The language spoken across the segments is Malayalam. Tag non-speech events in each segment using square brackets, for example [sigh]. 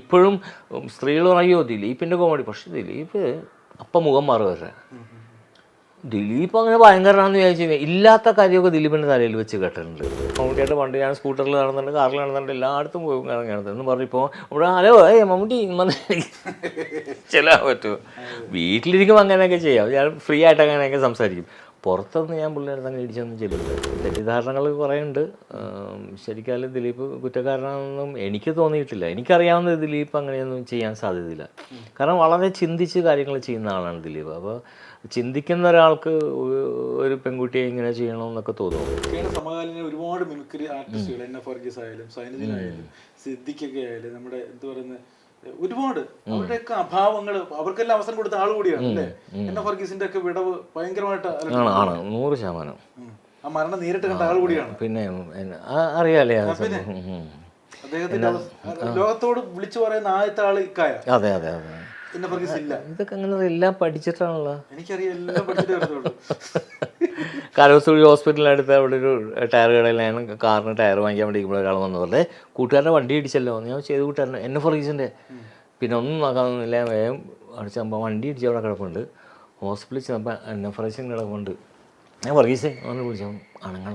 ഇപ്പോഴും സ്ത്രീകൾ പറയോ ദിലീപിന്റെ കോമഡി പക്ഷെ ദിലീപ് അപ്പം മുഖം മാറുവരെ ദിലീപ് അങ്ങനെ ഭയങ്കരനാണെന്ന് വിചാരിച്ചു ഇല്ലാത്ത കാര്യമൊക്കെ ദിലീപിന്റെ തലയിൽ വെച്ച് കേട്ടിട്ടുണ്ട്. മമ്മൂട്ടിയായിട്ട് പണ്ട് ഞാൻ സ്കൂട്ടറിൽ നടന്നിട്ടുണ്ട് കാറിൽ നടന്നിട്ടുണ്ട് എല്ലായിടത്തും പോയി ഇറങ്ങുന്നത് എന്ന് പറഞ്ഞപ്പോൾ ഇവിടെ ഹലോ ഏ മമ്മൂട്ടി ചെല്ലാൻ പറ്റുമോ? വീട്ടിലിരിക്കുമ്പോൾ അങ്ങനെയൊക്കെ ചെയ്യാം. ഞാൻ ഫ്രീ ആയിട്ട് അങ്ങനെയൊക്കെ സംസാരിക്കും. പുറത്തൊന്നും ഞാൻ പിള്ളേരെ തന്നെ ഇടിച്ചൊന്നും ചെയ്തില്ല തെറ്റിദ്ധാരണകൾ കുറേ ഉണ്ട് ശരിക്കും ദിലീപ് കുറ്റക്കാരനാണെന്നും എനിക്ക് തോന്നിയിട്ടില്ല. എനിക്കറിയാവുന്ന ദിലീപ് അങ്ങനെയൊന്നും ചെയ്യാൻ സാധ്യതയില്ല. കാരണം വളരെ ചിന്തിച്ച് കാര്യങ്ങൾ ചെയ്യുന്ന ആളാണ് ദിലീപ്. അപ്പോൾ ചിന്തിക്കുന്ന ഒരാൾക്ക് ഒരു- പെൺകുട്ടിയെ ഇങ്ങനെ ചെയ്യണമെന്നൊക്കെ തോന്നുന്നു. ഒക്കെയാണ് സമകാലീന ഒരുപാട് മിമിക്രി ആർട്ടിസ്റ്റുകൾ എൻ എഫ് വർഗീസ് ആയാലും സൈനജിനായാലും സിദ്ദിഖൊക്കെ ആയാലും നമ്മുടെ എന്ത് പറയുന്ന ഒരുപാട്. അവരുടെയൊക്കെ അഭാവങ്ങൾ അവർക്കെല്ലാം അവസരം കൊടുത്ത ആൾ കൂടിയാണ് അല്ലേ? ഒക്കെ വിടവ് ഭയങ്കരമായിട്ട് നൂറ് ശതമാനം. ആ മരണം നേരിട്ട് കണ്ട ആൾ കൂടിയാണ്. പിന്നെ അറിയാലേ. അദ്ദേഹത്തിന്റെ ലോകത്തോട് വിളിച്ചു പറയുന്ന ആദ്യത്തെ ആൾ ഇക്കായ. അതെ അതെ അതെ. ഇല്ല. ഇതൊക്കെ അങ്ങനെ എല്ലാം പഠിച്ചിട്ടാണല്ലോ. എനിക്കറിയാം എല്ലാം പഠിച്ചിട്ട് [laughs] കലോത്സവി ഹോസ്പിറ്റലിനടുത്ത് അവിടെ ഒരു ടയർ കടയിലാണ് കാറിന് ടയർ വാങ്ങിക്കാൻ വേണ്ടി ഇരിക്കുമ്പോൾ ഒരാൾ വന്നു പറഞ്ഞേ കൂട്ടുകാരന്റെ വണ്ടി ഇടിച്ചല്ലോ. ഞാൻ ചെയ്ത് കൂട്ടുകാരൻ എന്നെ ഫറീസിന്റെ പിന്നെ ഒന്നും നോക്കാമെന്നില്ല വേഗം അടിച്ചപ്പോൾ വണ്ടി ഇടിച്ച് അവിടെ കിടപ്പുണ്ട്. ഹോസ്പിറ്റലിൽ ചെന്നപ്പോൾ എന്നെ ഫറീസിന് കിടപ്പുണ്ട്. ഞാൻ ഫറീസേ വന്ന് വിളിച്ചു അണങ്ങള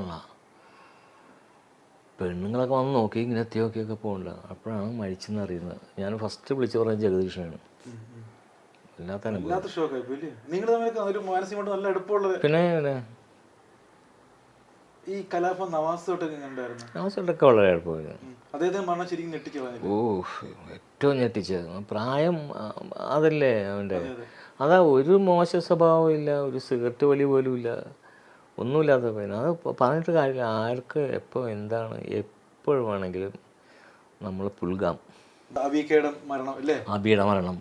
പെണ്ണുങ്ങളൊക്കെ വന്ന് നോക്കി ഇങ്ങനെ എത്തി നോക്കിയൊക്കെ പോകണ്ട. അപ്പോഴാണ് മരിച്ചെന്ന് അറിയുന്നത്. ഞാൻ ഫസ്റ്റ് വിളിച്ച് പറഞ്ഞ ജഗദീഷനാണ്. പിന്നെ വല്ലാത്ത ഇല്ലേ നിങ്ങൾ തമ്മിലൊക്കെ ഒരു മാനസികമായിട്ട് നല്ല അടുപ്പമുള്ളത് പിന്നെ പിന്നെ ഈ കലാപം നവാസ് തൊട്ടൊക്കെ കണ്ടായിരുന്നു താമസമൊക്കെ വളരെ എളുപ്പമായിരുന്നു. അദ്ദേഹത്തിന് മരണം ശരിക്കും ഞെട്ടിച്ചു ഓ ഏറ്റവും ഞെട്ടിച്ചത് പ്രായം ആ, അതല്ലേ അവന്റെ? അതാ ഒരു മോശ സ്വഭാവം ഇല്ല ഒരു സിഗരറ്റ് വലി പോലും ഇല്ല. ഒന്നുമില്ലാത്ത പയ്യൻ അത് പ- പറഞ്ഞിട്ട് കാര്യമില്ല. ആർക്ക് എപ്പോൾ എന്താണ് എപ്പോഴും വേണമെങ്കിലും നമ്മൾ പുൽകാം അബിക്കയുടെ മരണം അല്ലേ? അബിയുടെ മരണം.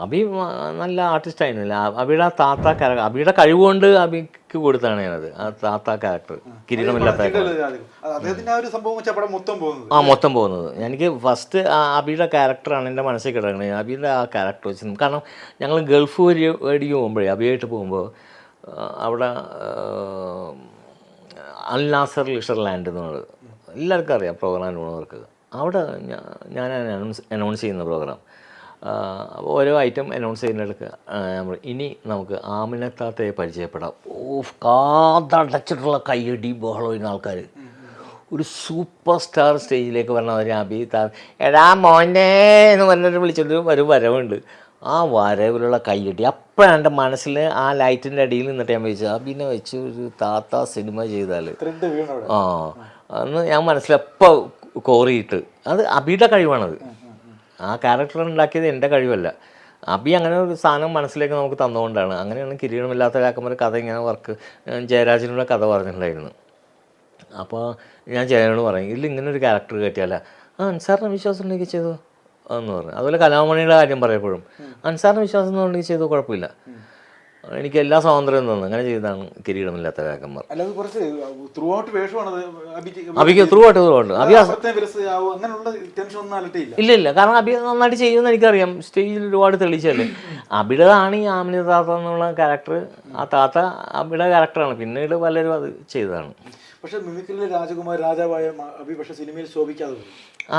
അബി മ- നല്ല ആർട്ടിസ്റ്റ് ആയിരുന്നില്ല? അബിയുടെ താത്ത ക്യാരക്ടർ അബിയുടെ കഴിവുകൊണ്ട് അബിക്ക് കൊടുത്താണ് ഞാനത്. ആ താത്ത ക്യാരക്ടർ കിരീടമില്ലാത്ത. ആ മൊത്തം പോകുന്നത്. എനിക്ക് ഫസ്റ്റ് അബിയുടെ ക്യാരക്ടറാണ് എന്റെ മനസ്സിൽ കിടക്കുന്നത്. അബിയുടെ ആ ക്യാരക്ടർ വെച്ച് കാരണം ഞങ്ങൾ ഗൾഫ് വഴി വഴിക്ക് പോകുമ്പോഴേ അബിയായിട്ട് പോകുമ്പോൾ അവിടെ അൽ നാസർ ലിഷർ ലാൻഡ് എന്നുള്ളത് എല്ലാവർക്കും അറിയാം പ്രോഗ്രാം പോകുന്നവർക്ക്. അവിടെ ഞാൻ അനൗൺസ് അനൗൺസ് ചെയ്യുന്ന പ്രോഗ്രാം ഓരോ ഐറ്റം അനൗൺസ് ചെയ്യുന്നിടക്ക് നമ്മൾ ഇനി നമുക്ക് ആമിനത്താത്തയെ പരിചയപ്പെടാം. ഓ കാതടച്ചിട്ടുള്ള കയ്യടി ബഹളം ആൾക്കാർ ഒരു സൂപ്പർ സ്റ്റാർ സ്റ്റേജിലേക്ക് വരണം ഒരു അബി താ എടാ മോനെ എന്ന് പറഞ്ഞിട്ട് വിളിച്ചിട്ട് ഒരു വരവുണ്ട്. ആ വരവിലുള്ള കയ്യടി. അപ്പോഴാണ് എന്റെ മനസ്സിൽ ആ ലൈറ്റിന്റെ അടിയിൽ നിന്നിട്ട് ഞാൻ വെച്ചു അബിനെ വെച്ച് ഒരു താത്ത സിനിമ ചെയ്താൽ ആ അന്ന് ഞാൻ മനസ്സിലെപ്പോൾ കോറിയിട്ട്. അത് അബിയുടെ കഴിവാണത്. ആ ക്യാരക്ടർ ഉണ്ടാക്കിയത് എന്റെ കഴിവല്ല. അബി അങ്ങനെ ഒരു സാധനം മനസ്സിലേക്ക് നമുക്ക് തന്നുകൊണ്ടാണ്. അങ്ങനെയാണ് കിരീടമില്ലാത്ത കാക്കന്മാർ കഥ ഇങ്ങനെ വർക്ക് ജയരാജനോട് കഥ പറഞ്ഞിട്ടുണ്ടായിരുന്നു അപ്പോൾ ഞാൻ ജയനോട് പറയും ഇതിൽ ഇങ്ങനെ ഒരു ക്യാരക്ടർ കയറ്റിയാല ആ അൻസാറിന് വിശ്വാസം ഉണ്ടെങ്കിൽ ചെയ്തു? എന്ന് പറഞ്ഞു. അതുപോലെ കലാമണിയുടെ കാര്യം പറയപ്പോഴും അൻസാറിന് വിശ്വാസം എന്നുണ്ടെങ്കിൽ ചെയ്തു? കുഴപ്പമില്ല. എനിക്ക് എല്ലാ സ്വാതന്ത്ര്യം തന്നു. അങ്ങനെ ചെയ്താണ് കിരീടമില്ലാത്ത അല്ലാതെ കുറച്ച് ത്രൂ ഔട്ട് അബിക്ക് ത്രൂ ആയിട്ട് ത്രൂ അബി അങ്ങനെയുള്ള ടെൻഷൻ ഒന്നും അലട്ടിയില്ല. ഇല്ല ഇല്ല. കാരണം അബി നന്നായിട്ട് ചെയ്യുമെന്ന് എനിക്കറിയാം. സ്റ്റേജിൽ ഒരുപാട് തെളിയിച്ചല്ലേ അബിയുടേതാണ് ഈ ആമിന താത്ത എന്നുള്ള ക്യാരക്ടർ ആ താത്ത അബിയുടെ ക്യാരക്ടറാണ് പിന്നീട് പലരും അത് ചെയ്തതാണ്. പക്ഷെ മിമിക്രിയിലെ രാജകുമാർ രാജാവായ അബി പക്ഷെ സിനിമയിൽ ശോഭിക്കാതെ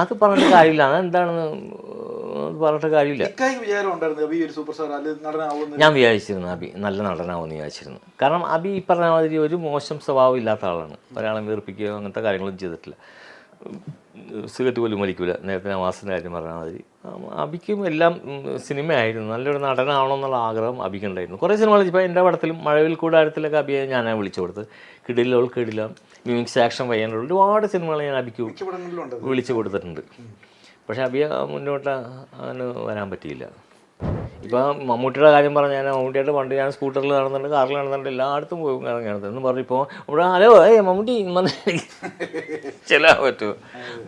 അത് പറഞ്ഞിട്ട് കാര്യമില്ല. അതെന്താണെന്ന് അത് പറഞ്ഞിട്ട് കാര്യമില്ല. വിചാരം ഉണ്ടായിരുന്നു അബി ഒരു സൂപ്പർ സ്റ്റാർ നടനാവുന്ന ഞാൻ വിചാരിച്ചിരുന്നു അബി നല്ല നടനാവുമെന്ന് വിചാരിച്ചിരുന്നു. കാരണം അബി ഈ പറഞ്ഞ മാതിരി ഒരു മോശം സ്വഭാവം ഇല്ലാത്ത ആളാണ്. ഒരാളെ വീർപ്പിക്കുകയോ അങ്ങനത്തെ കാര്യങ്ങളൊന്നും ചെയ്തിട്ടില്ല. സിഗരറ്റ് പോലും വലിക്കില്ല നേരത്തെ നവാസിന്റെ കാര്യം പറഞ്ഞ മാതിരി ആ, അബിക്കും എല്ലാം സിനിമയായിരുന്നു. നല്ലൊരു നടനാവണമെന്നുള്ള ആഗ്രഹം അബിക്കുണ്ടായിരുന്നു കുറേ സിനിമകൾ ഇപ്പോൾ എന്റെ പടത്തിലും മഴവിൽ കൂടാരത്തിലൊക്കെ അബിയെ ഞാനാണ് വിളിച്ചു കൊടുത്ത്. കിടിലോൾ കിടില മ്യൂസിക് ആക്ഷൻ വയ്യാനുള്ള ഒരുപാട് സിനിമകൾ ഞാൻ അബിക്ക് വിളിച്ചു കൊടുത്തിട്ടുണ്ട്. പക്ഷേ അബിയെ മുന്നോട്ട് അങ്ങനെ വരാൻ പറ്റിയില്ല. ഇപ്പം മമ്മൂട്ടിയുടെ കാര്യം പറഞ്ഞാൽ ഞാൻ മമ്മൂട്ടിയായിട്ട് പണ്ട് ഞാൻ സ്കൂട്ടറിൽ നടന്നിട്ടുണ്ട് കാറിൽ നടന്നിട്ടുണ്ട് എല്ലായിടത്തും പോയി ഇറങ്ങി നടന്നത് എന്ന് പറഞ്ഞിപ്പോൾ ഇവിടെ ഹലോ ഏയ് മമ്മൂട്ടി [laughs] ചെല്ലാൻ പറ്റുമോ?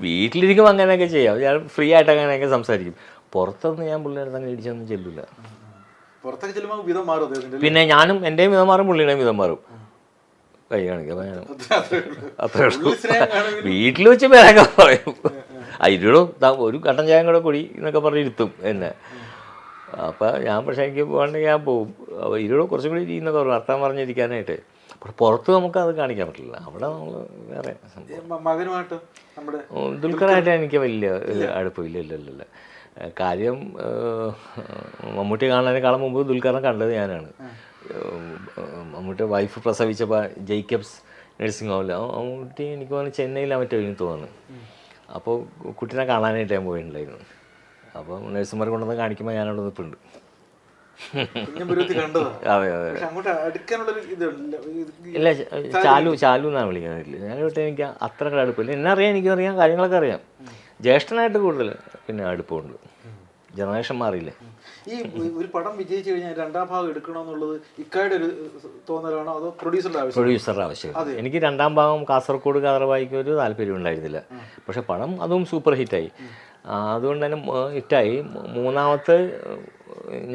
വീട്ടിലിരിക്കുമ്പോൾ അങ്ങനെയൊക്കെ ചെയ്യാം. ഞാൻ ഫ്രീ ആയിട്ട് അങ്ങനെയൊക്കെ സംസാരിക്കും. പുറത്തുനിന്ന് ഞാൻ പിള്ളേരുടെ അങ്ങനെ ഇടിച്ചൊന്നും ചെല്ലില്ല പുറത്തൊക്കെ ചെല്ലുമ്പോൾ വിധം മാറും പിന്നെ ഞാനും എന്റെയും വിധം മാറും പുള്ളിയുടെയും വിധം മാറും. കൈ കാണിക്കാം ഞാനും അത്രേ ഉള്ളൂ. വീട്ടിൽ വെച്ച് പേരൊക്കെ പറയും. അതിനോട് ഒരു കട്ടൻ ചായം കൂടെ കൂടി എന്നൊക്കെ പറഞ്ഞ് ഇരുത്തും എന്നെ. അപ്പം ഞാൻ പക്ഷേ എനിക്ക് പോകണമെങ്കിൽ ഞാൻ പോകും അപ്പോൾ ഇരുപത് കുറച്ചും കൂടി ഇരിക്കുന്നൊക്കെ പറഞ്ഞു അർത്ഥം പറഞ്ഞിരിക്കാനായിട്ട്. അപ്പോൾ പുറത്ത് നമുക്ക് അത് കാണിക്കാൻ പറ്റില്ല. അവിടെ നമ്മൾ വേറെ മകനുമായിട്ട് നമ്മുടെ ദുൽഖറായിട്ട് എനിക്ക് വലിയ അടുപ്പില്ല അടുപ്പമില്ല. ഇല്ല ഇല്ല ഇല്ല. കാര്യം മമ്മൂട്ടി കാണാനേക്കാളും മുമ്പ് ദുൽഖറിനെ കണ്ടത് ഞാനാണ്. മമ്മൂട്ടി വൈഫ് പ്രസവിച്ചപ്പോൾ ജേക്കബ്സ് നഴ്സിംഗ് ഹോമിൽ മമ്മൂട്ടി എനിക്ക് തോന്നുന്നു ചെന്നൈയിലാണ് മറ്റോ തോന്നുന്നു. അപ്പോൾ കുട്ടീനെ കാണാനായിട്ട് ഞാൻ പോയിട്ടുണ്ടായിരുന്നു. അപ്പോൾ നഴ്സുമാർ കൊണ്ടുവന്ന് കാണിക്കുമ്പോൾ ഞാനവിടെ നിൽപ്പുണ്ട് അതെ അതെ ഇല്ല ചാലു. ചാലു എന്നാണ് വിളിക്കുന്നത്? ഞാൻ വിട്ട് എനിക്ക് അത്ര അടുപ്പില്ല എന്നെ അറിയാം എനിക്കറിയാം കാര്യങ്ങളൊക്കെ അറിയാം. ജ്യേഷ്ഠനായിട്ട് കൂടുതൽ പിന്നെ അടുപ്പമുണ്ട്. ജനറേഷൻ മാറിയില്ലേ? ഈ ഒരു പടം വിജയിച്ചു കഴിഞ്ഞാൽ രണ്ടാം ഭാഗം എടുക്കണമെന്നുള്ളത് ഇക്കായുടെ ഒരു തോന്നലാണോ? അതോ പ്രൊഡ്യൂസറുടെ ആവശ്യം? പ്രൊഡ്യൂസറുടെ ആവശ്യം. എനിക്ക് രണ്ടാം ഭാഗം കാസർഗോഡ് കാതറവായിക്ക് ഒരു താല്പര്യം ഉണ്ടായിരുന്നില്ല പക്ഷെ പടം അതും സൂപ്പർ ഹിറ്റായി. അതുകൊണ്ട് തന്നെ ഹിറ്റായി. മൂന്നാമത്തെ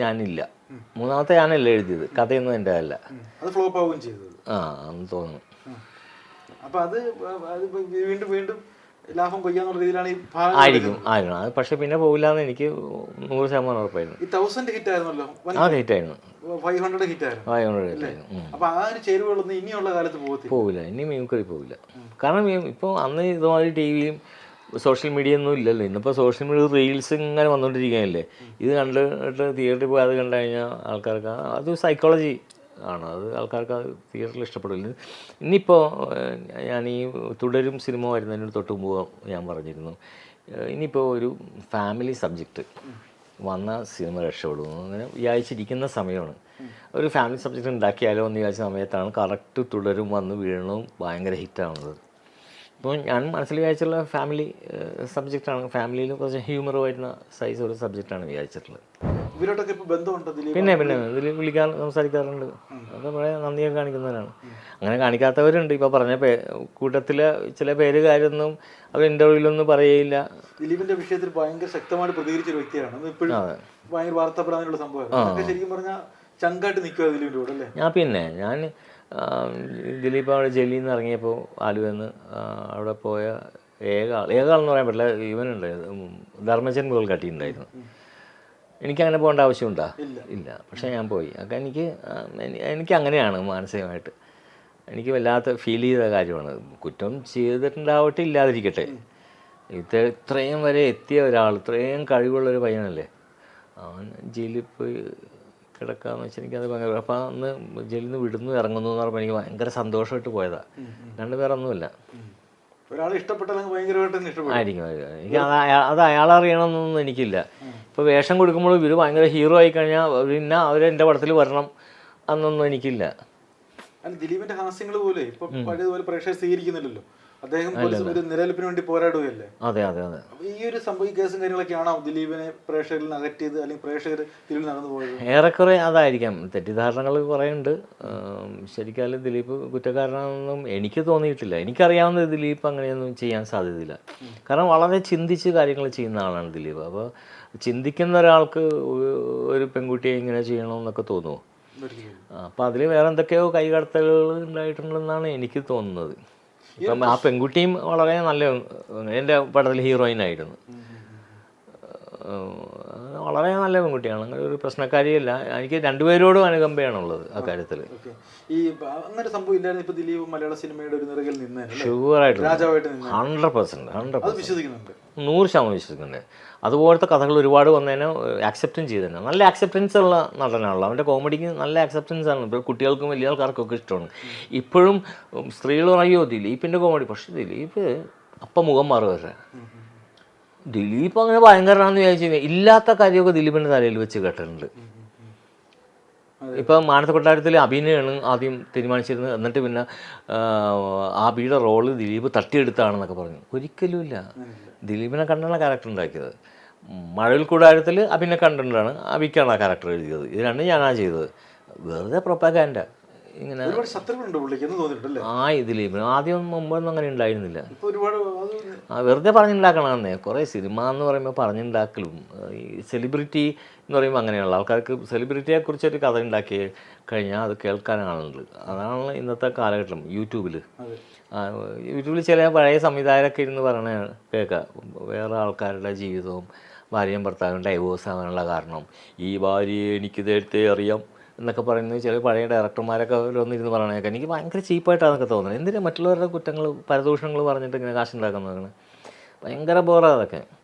ഞാനില്ല. മൂന്നാമത്തെ ഞാനല്ല എഴുതിയത്. കഥയൊന്നും എന്റെ അല്ല. അത് ഫ്ലോപ്പ് ആവുകയും ചെയ്തത്. ആ എന്ന് തോന്നുന്നു. അപ്പൊ അത് വീണ്ടും വീണ്ടും ലാഭം കൊയ്യാന്നുള്ള രീതിയിലാണ് ഈ ആയിരിക്കും ആയിരുന്നു അത് പക്ഷെ പിന്നെ പോകില്ല എന്ന് എനിക്ക് നൂറ് ശതമാനം ഉറപ്പായിരുന്നു. ഈ തൗസൻഡ് ഹിറ്റ് ആയിരുന്നല്ലോ ആ ഹിറ്റായിരുന്നു. ഫൈവ് ഹൺഡ്രഡ് ഹിറ്റ് ആയിരുന്നു ഫൈവ് ഹൺഡ്രഡ് ഹിറ്റ് ആയിരുന്നു അപ്പൊ ആ ഒരു ചേരുവകളൊന്നും ഇനിയുള്ള കാലത്ത് പോകത്തില്ല. പോവില്ല. ഇനി മിമിക്രി പോവില്ല. കാരണം ഇപ്പോൾ അന്ന് ഇതുമാതിരി ടി വിയും സോഷ്യൽ മീഡിയ ഒന്നും ഇല്ലല്ലോ. ഇന്നിപ്പോൾ സോഷ്യൽ മീഡിയ റീൽസ് ഇങ്ങനെ വന്നുകൊണ്ടിരിക്കുകയല്ലേ ഇത് കണ്ടിട്ട് തിയേറ്ററിൽ പോയി അത് കണ്ടു കഴിഞ്ഞാൽ ആൾക്കാർക്ക് അത് സൈക്കോളജി ആണ്. അത് ആൾക്കാർക്ക് അത് തിയേറ്ററിൽ ഇഷ്ടപ്പെടില്ല. ഇനിയിപ്പോൾ ഞാൻ ഈ തുടരും സിനിമ വരുന്നതിന് തൊട്ട് മുമ്പ് ഞാൻ പറഞ്ഞിരുന്നു. ഇനിയിപ്പോൾ ഒരു ഫാമിലി സബ്ജക്റ്റ് വന്ന സിനിമ രക്ഷപ്പെടുന്നു. അങ്ങനെ വിചാരിച്ചിരിക്കുന്ന സമയമാണ്. ഒരു ഫാമിലി സബ്ജക്റ്റ് ഉണ്ടാക്കിയാലോ എന്ന് വിചാരിച്ച സമയത്താണ് കറക്റ്റ് തുടരും വന്ന് വീഴണവും ഭയങ്കര ഹിറ്റാവുന്നത് അപ്പോൾ ഞാൻ മനസ്സിൽ വിചാരിച്ചുള്ള ഫാമിലി സബ്ജക്റ്റാണ് ഫാമിലിയിൽ കുറച്ച് വരുന്ന സൈസ് ഒരു സബ്ജക്റ്റാണ് വിചാരിച്ചിട്ടുള്ളത്. ബന്ധമുണ്ടോ പിന്നെ പിന്നെ ഇതിൽ വിളിക്കാൻ സംസാരിക്കാറുണ്ട്. അത് വളരെ നന്ദിയൊക്കെ കാണിക്കുന്നവരാണ്. അങ്ങനെ കാണിക്കാത്തവരുണ്ട്. ഇപ്പോൾ പറഞ്ഞ പേ കൂട്ടത്തിലെ ചില പേര് കാര്യമൊന്നും അവർ ഇന്റർവ്യൂലൊന്നും പറയുകയില്ല ദിലീപിന്റെ വിഷയത്തിൽ ഭയങ്കര ശക്തമായിട്ട് പ്രതികരിച്ച ഒരു വ്യക്തിയാണ് ഇപ്പോഴും ഭയങ്കര വാർത്താ പ്രാധാന്യമുള്ള സംഭവമാണ് അതൊക്കെ ശരിക്കും പറഞ്ഞാൽ ചങ്കായിട്ട് നിൽക്കുക ദിലീപിന്റെ കൂടെ അല്ലേ? ഞാൻ പിന്നെ ഞാൻ ദിലീപ് അവിടെ ജയിലിൽ നിന്ന് ഇറങ്ങിയപ്പോൾ ആലുവെന്ന് അവിടെ പോയ ഏക ആൾ ഏക ആളെന്ന് പറയാൻ പറ്റില്ല ഇവനുണ്ടായിരുന്നു ധർമ്മജൻ മുതൽ കട്ടിയുണ്ടായിരുന്നു. എനിക്കങ്ങനെ പോകേണ്ട ആവശ്യമുണ്ടോ? ഇല്ല. പക്ഷേ ഞാൻ പോയി. അപ്പം എനിക്ക് എനിക്ക് അങ്ങനെയാണ് മാനസികമായിട്ട്. എനിക്ക് വല്ലാത്ത ഫീൽ ചെയ്ത കാര്യമാണ്. കുറ്റം ചെയ്തിട്ടുണ്ടാവട്ടെ ഇല്ലാതിരിക്കട്ടെ ഇത് ഇത്രയും വരെ എത്തിയ ഒരാൾ ഇത്രയും കഴിവുള്ള ഒരു പയ്യനല്ലേ? അവൻ ജയിലിൽ പോയി കിടക്കാന്ന് വെച്ചാൽ എനിക്കത് ഭയങ്കര അപ്പം അന്ന് ജയിലിൽ നിന്ന് വിടുന്നു ഇറങ്ങുന്നു എന്ന് പറയുമ്പോൾ എനിക്ക് ഭയങ്കര സന്തോഷമായിട്ട് പോയതാ. രണ്ട് പേരൊന്നുമില്ല. ഒരാളെ ഭയങ്കരമായിട്ട് ഇഷ്ടപ്പെടും ആയിരിക്കും. എനിക്ക് അത് അത് അയാളറിയണമെന്നൊന്നും എനിക്കില്ല. ഇപ്പോൾ വേഷം കൊടുക്കുമ്പോൾ ഇവർ ഭയങ്കര ഹീറോ ആയി കഴിഞ്ഞാൽ പിന്നെ അവർ എന്റെ പടത്തിൽ വരണം അന്നൊന്നും എനിക്കില്ല. ദിലീപിന്റെ ഹാസ്യങ്ങൾ പോലെ ഇപ്പൊ പഴയതുപോലെ പ്രേക്ഷകർ സ്വീകരിക്കുന്നില്ലല്ലോ. അദ്ദേഹം ഒരു നിലനിൽപ്പിന് വേണ്ടി പോരാടുകയല്ലേ? അതെ അതെ അതെ. ഈ ഒരു സംഭവ കേസും കേസും കാര്യങ്ങളൊക്കെയാണോ ദിലീപിനെ പ്രേക്ഷകരിൽ നിന്ന് അകറ്റിയത് അല്ലെങ്കിൽ പ്രേക്ഷകർ ദിലീപിൽ നടന്നു പോയത്? ഏറെക്കുറെ അതായിരിക്കാം. തെറ്റിദ്ധാരണകൾ കുറേ ഉണ്ട് ശരിക്കും ദിലീപ് കുറ്റക്കാരനാണെന്നും എനിക്ക് തോന്നിയിട്ടില്ല. എനിക്കറിയാവുന്ന ദിലീപ് അങ്ങനെയൊന്നും ചെയ്യാൻ സാധ്യതയില്ല. കാരണം വളരെ ചിന്തിച്ച് കാര്യങ്ങൾ ചെയ്യുന്ന ആളാണ് ദിലീപ്. അപ്പോൾ ചിന്തിക്കുന്ന ഒരാൾക്ക് ഒരു- പെൺകുട്ടിയെ ഇങ്ങനെ ചെയ്യണമെന്നൊക്കെ തോന്നുമോ. അപ്പോൾ അതിൽ വേറെ എന്തൊക്കെയോ കൈകടത്തലുകൾ ഉണ്ടായിട്ടുണ്ടെന്നാണ് എനിക്ക് തോന്നുന്നത്. ഇപ്പം ആ പെൺകുട്ടിയും വളരെ നല്ല എന്റെ പടത്തിൽ ഹീറോയിൻ ആയിരുന്നു. വളരെ നല്ല പെൺകുട്ടിയാണ്. അങ്ങനെ ഒരു പ്രശ്നക്കാരിയല്ല. എനിക്ക് രണ്ടുപേരോടും അനുകമ്പയാണുള്ളത് ആ കാര്യത്തിൽ ഈ അങ്ങനെ സംഭവം ഇല്ലായിരുന്നു. ഇപ്പൊ ദിലീപ് മലയാള സിനിമയുടെ ഒരു നിറകിൽ നിന്ന് ഷുവറായിട്ട് ഹൺഡ്രഡ് പെർസെന്റ് ഹൺഡ്രഡ് വിശ്വസിക്കുന്നുണ്ട്. നൂറ് ശതമാനം വിശ്വസിക്കുന്നുണ്ട്. അതുപോലത്തെ കഥകൾ ഒരുപാട് വന്നതിനെ ആക്സെപ്റ്റും ചെയ്തതിനെ. നല്ല ആക്സെപ്റ്റൻസ് ഉള്ള നടനാണല്ലോ. അവന്റെ കോമഡിക്ക് നല്ല ആക്സെപ്റ്റൻസ് ആണ്. ഇപ്പോൾ കുട്ടികൾക്കും വലിയ ആൾക്കാർക്കൊക്കെ ഇഷ്ടമാണ് ഇപ്പോഴും സ്ത്രീകൾ പറയോ ദിലീപിന്റെ കോമഡി പക്ഷേ ദിലീപ് അപ്പം മുഖം മാറുവരെ ദിലീപ് അങ്ങനെ ഭയങ്കരനാന്ന് വിചാരിച്ചു ഇല്ലാത്ത കാര്യമൊക്കെ ദിലീപിന്റെ തലയിൽ വെച്ച് കേട്ടിട്ടുണ്ട്. ഇപ്പൊ മാനത്ത കൊട്ടാരത്തിൽ അഭിനയമാണ് ആദ്യം തീരുമാനിച്ചിരുന്നത്. എന്നിട്ട് പിന്നെ ആബിയുടെ റോൾ ദിലീപ് തട്ടിയെടുത്താണെന്നൊക്കെ പറഞ്ഞു. ഒരിക്കലുമില്ല ദിലീപിനെ കണ്ടാണ് ക്യാരക്ടർ ഉണ്ടാക്കിയത്. മഴവിൽ കൂടാരത്തിൽ അഭിനെ കണ്ടിട്ടാണ് അബിക്കാണ് ആ ക്യാരക്ടർ എഴുതിയത്. ഇത് രണ്ടും ഞാനാണ് ചെയ്തത്. വെറുതെ പ്രൊപ്പാഗാൻഡ ഇങ്ങനെ ആ ഇതിൽ ആദ്യം മുമ്പൊന്നും അങ്ങനെ ഉണ്ടായിരുന്നില്ല. ആ വെറുതെ പറഞ്ഞുണ്ടാക്കണമെന്നേ കുറേ സിനിമ എന്ന് പറയുമ്പോൾ പറഞ്ഞുണ്ടാക്കലും. ഈ സെലിബ്രിറ്റി എന്ന് പറയുമ്പോൾ അങ്ങനെയുള്ള ആൾക്കാർക്ക് സെലിബ്രിറ്റിയെ കുറിച്ചൊരു കഥ ഉണ്ടാക്കി കഴിഞ്ഞാൽ അത് കേൾക്കാനാണുള്ളത്. അതാണ് ഇന്നത്തെ കാലഘട്ടം യൂട്യൂബിൽ യൂട്യൂബിൽ ചില പഴയ സംവിധായകരൊക്കെ ഇരുന്ന് പറയണ കേൾക്കാം വേറെ ആൾക്കാരുടെ ജീവിതവും ഭാര്യയും ഭർത്താവും ഡൈവോഴ്സ് ആവാനുള്ള കാരണം. ഈ ഭാര്യയെ എനിക്ക് നേരത്തെ അറിയാം. എന്നൊക്കെ പറയുന്നത് ചില പഴയ ഡയറക്ടർമാരൊക്കെ വന്നിരുന്ന് പറയണേക്കെ എനിക്ക് ഭയങ്കര ചീപ്പായിട്ടാണ് അതൊക്കെ തോന്നുന്നത്. എന്തിനാണ് മറ്റുള്ളവരുടെ കുറ്റങ്ങൾ പരദൂഷണങ്ങൾ പറഞ്ഞിട്ട് ഇങ്ങനെ കാശുണ്ടാക്കുന്നതാണ് ഭയങ്കര ബോറാണ് അതൊക്കെ.